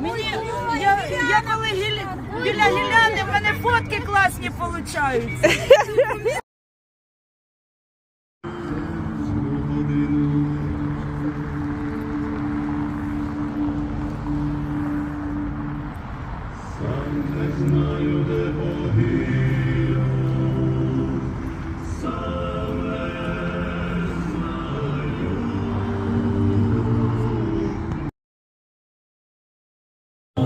Мені, я, я коли гіль- біля гіляни, в мене фотки класні получаються. Запанує ми, браття, у